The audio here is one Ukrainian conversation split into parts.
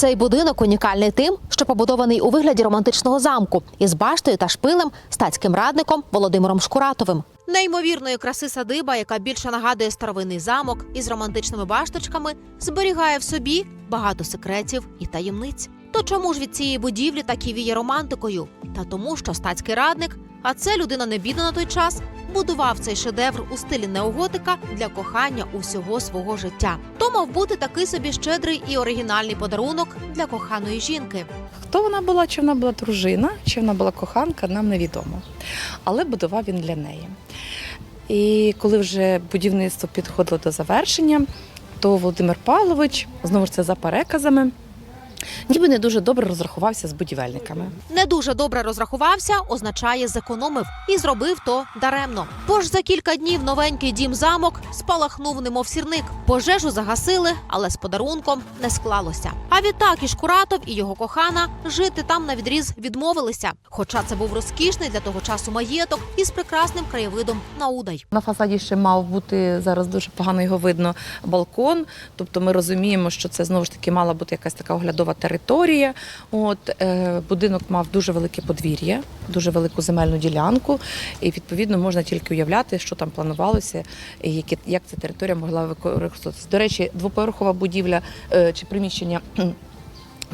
Цей будинок унікальний тим, що побудований у вигляді романтичного замку із баштою та шпилем статським радником Володимиром Шкуратовим. Неймовірної краси садиба, яка більше нагадує старовинний замок із романтичними башточками, зберігає в собі багато секретів і таємниць. То чому ж від цієї будівлі так і віє романтикою? Та тому, що статський радник, а це людина не бідна на той час, будував цей шедевр у стилі неоготика для кохання усього свого життя. То мав бути такий собі щедрий і оригінальний подарунок для коханої жінки. Хто вона була, чи вона була дружина, чи вона була коханка, нам невідомо. Але будував він для неї. І коли вже будівництво підходило до завершення, то Володимир Павлович, знову ж це за переказами, ніби не дуже добре розрахувався з будівельниками. Не дуже добре розрахувався, означає зекономив і зробив то даремно. Бо ж за кілька днів новенький дім замок спалахнув, немов сірник. Пожежу загасили, але з подарунком не склалося. А відтак і Шкуратов, і його кохана жити там на відріз відмовилися. Хоча це був розкішний для того часу маєток із прекрасним краєвидом на Удай. На фасаді ще мав бути зараз дуже погано його видно балкон. Тобто ми розуміємо, що це знову ж таки мала бути якась така оглядова територія. От е, будинок мав дуже велике подвір'я, дуже велику земельну ділянку, і відповідно можна тільки уявляти, що там планувалося, і як ця територія могла використовуватися. До речі, двоповерхова будівля е, чи приміщення.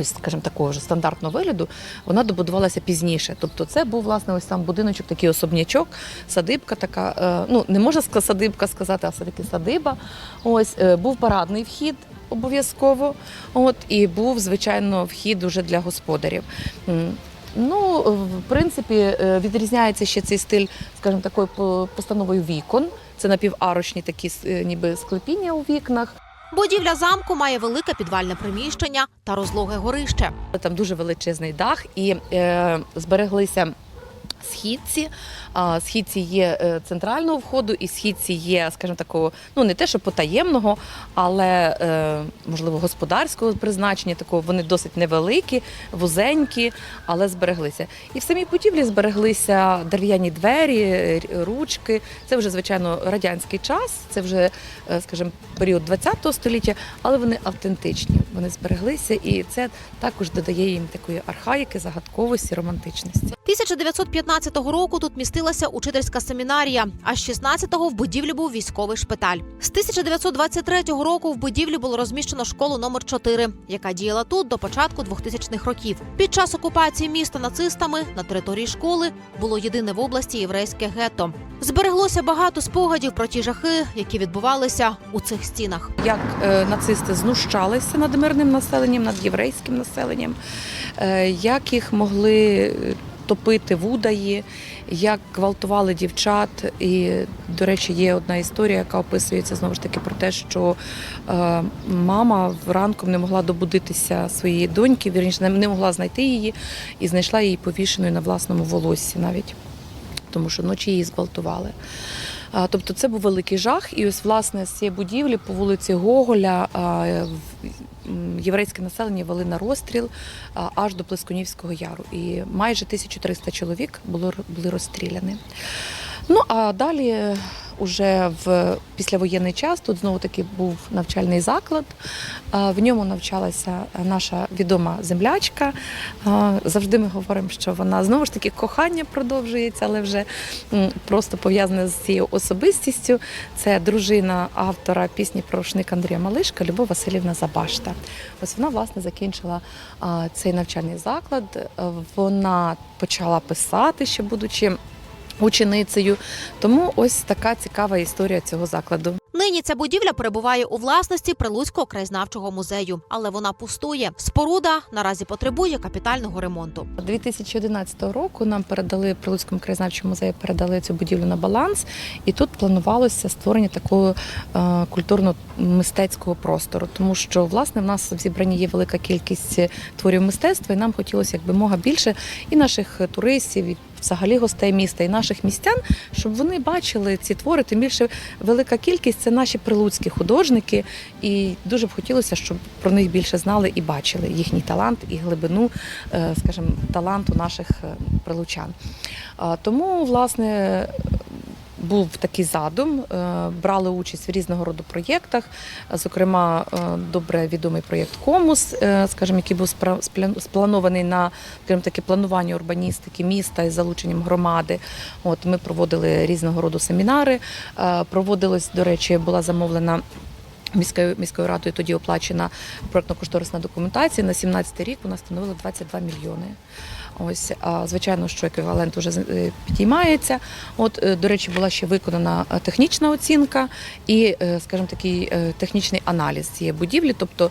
Ось, скажімо, такого ж стандартного вигляду, вона добудувалася пізніше. Тобто, це був власне ось там будиночок, такий особнячок, садибка така. е, Ну не можна садибка сказати, а все таки садиба. Ось е, був парадний вхід обов'язково. От і був звичайно вхід уже для господарів. Ну, в принципі, е, відрізняється ще цей стиль, скажімо, такою по- постановою вікон. Це напіварочні такі ніби склепіння у вікнах. Будівля замку має велике підвальне приміщення та розлоге горище. Там дуже величезний дах і е, збереглися. Східці, східці є е, центрального входу, і східці є, скажімо, такого, ну не те, що потаємного, але е, можливо господарського призначення. Такого вони досить невеликі, вузенькі, але збереглися. І в самій будівлі збереглися дерев'яні двері, ручки. Це вже звичайно радянський час, це вже, е, скажімо, період ХХ століття, але вони автентичні. Вони збереглися, і це також додає їм такої архаїки, загадковості, романтичності. 1915 року тут містилася учительська семінарія, а з 16-го в будівлі був військовий шпиталь. З 1923 року в будівлі було розміщено школу номер 4 яка діяла тут до початку 2000-х років. Під час окупації міста нацистами на території школи було єдине в області єврейське гетто. Збереглося багато спогадів про ті жахи, які відбувалися у цих стінах. як е, нацисти знущалися над мирним населенням, над єврейським населенням, е, як їх могли топити в удаї, як гвалтували дівчат. І, до речі, є одна історія, яка описується знову ж таки про те, що е, мама вранком не могла добудитися своєї доньки, вірніше, не- могла знайти її і знайшла її повішеною на власному волоссі навіть. Тому що ночі її зґвалтували. Тобто це був великий жах. І ось власне з цієї будівлі по вулиці Гоголя єврейське населення вели на розстріл аж до Плескунівського яру. І майже 1300 чоловік були розстріляні. Ну а далі. Уже в післявоєнний час тут знову таки був навчальний заклад. В ньому навчалася наша відома землячка. Завжди ми говоримо, що вона знову ж таки кохання продовжується, але вже просто пов'язане з цією особистістю. Це дружина автора пісні про рушник Андрія Малишка Любов Васильівна Забашта. Ось вона власне закінчила цей навчальний заклад. Вона почала писати, ще будучи ученицею. Тому ось така цікава історія цього закладу. Нині ця будівля перебуває у власності Прилуцького краєзнавчого музею, але вона пустує. Споруда наразі потребує капітального ремонту. 2011 року нам передали Прилуцькому краєзнавчому музею передали цю будівлю на баланс, і тут планувалося створення такого е, культурно-мистецького простору, тому що власне в нас в зібранні є велика кількість творів мистецтва, і нам хотілося якби мога більше і наших туристів, і взагалі гостей міста, і наших містян, щоб вони бачили ці твори. Тим більше велика кількість це наші прилуцькі художники, і дуже б хотілося, щоб про них більше знали і бачили їхній талант і глибину, е, скажімо, таланту наших е, прилучан. Тому, власне, був такий задум. е, Брали участь в різного роду проєктах. Зокрема, е, добре відомий проєкт Комус, е, скажімо, який був спланований на скажімо, таке планування урбаністики міста із залученням громади. От ми проводили різного роду семінари. Проводилось, до речі, була замовлена. Міською міською радою тоді оплачена проектно-кошторисна документація. На 17 рік вона становила 22 мільйони. Ось, звичайно, що еквівалент вже е, підіймається. От, е, до речі, була ще виконана е, технічна оцінка і, скажімо, такий технічний аналіз цієї будівлі. Тобто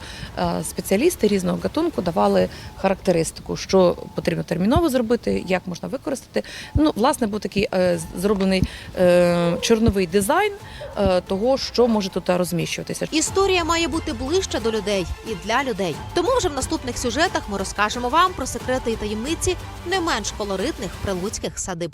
спеціалісти різного гатунку давали характеристику, що потрібно терміново зробити, як можна використати. Ну, власне, був такий зроблений чорновий дизайн того, що може тут розміщуватися. Історія має бути ближча до людей і для людей. Тому вже в наступних сюжетах ми розкажемо вам про секрети і таємниці не менш колоритних прилуцьких садиб.